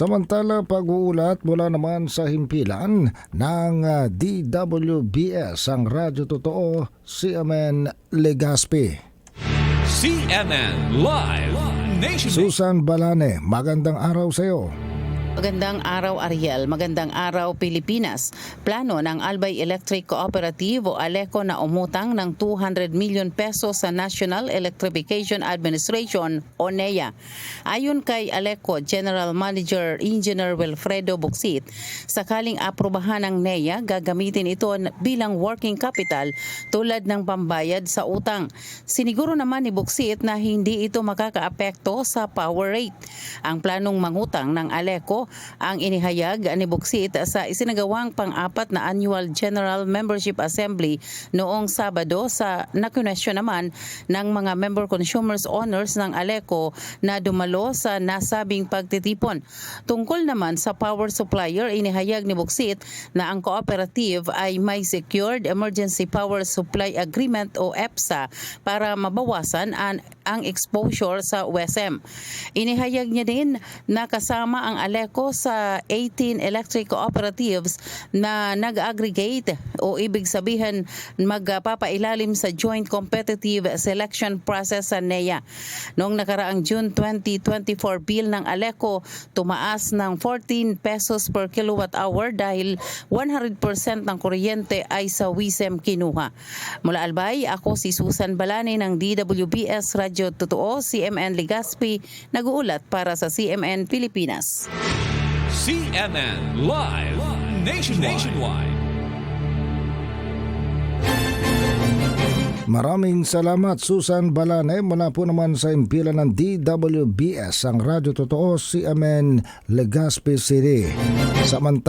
Samantala, pag-uulat mula naman sa himpilan ng ah, DWBS ang Radyo Totoo, CMN Legaspi. CNN Live Nation. Susan Balane, magandang araw sa iyo. Magandang araw Ariel, magandang araw Pilipinas. Plano ng Albay Electric Cooperative o ALECO na umutang ng 200 million pesos sa National Electrification Administration o NEA. Ayon kay ALECO General Manager Engineer Wilfredo Buxit, sakaling aprobahan ng NEA, gagamitin ito bilang working capital tulad ng pambayad sa utang. Siniguro naman ni Buxit na hindi ito makakaapekto sa power rate. Ang planong mangutang ng ALECO ang inihayag ni Buksit sa isinagawang pang-apat na Annual General Membership Assembly noong Sabado sa nakunesyon naman ng mga member consumers owners ng ALECO na dumalo sa nasabing pagtitipon. Tungkol naman sa power supplier, inihayag ni Buksit na ang cooperative ay may Secured Emergency Power Supply Agreement o EPSA para mabawasan ang, ang exposure sa USM. Inihayag niya din na kasama ang ALECO sa 18 electric cooperatives na nag-aggregate o ibig sabihin magpapailalim sa joint competitive selection process sa NEA. Noong nakaraang June 2024 bill ng ALECO, tumaas ng 14 pesos per kilowatt hour dahil 100% ng kuryente ay sa WISEM kinuha. Mula Albay, ako si Susan Balani ng DWBS Radyo Totoo, CMN Legaspi, nag-uulat para sa CMN Pilipinas. CNN Live Nationwide. Nationwide. Maraming salamat Susan Balane mula po naman sa impilan ng DWBS ang Radyo Totoo, CMN Legaspi City. Samantala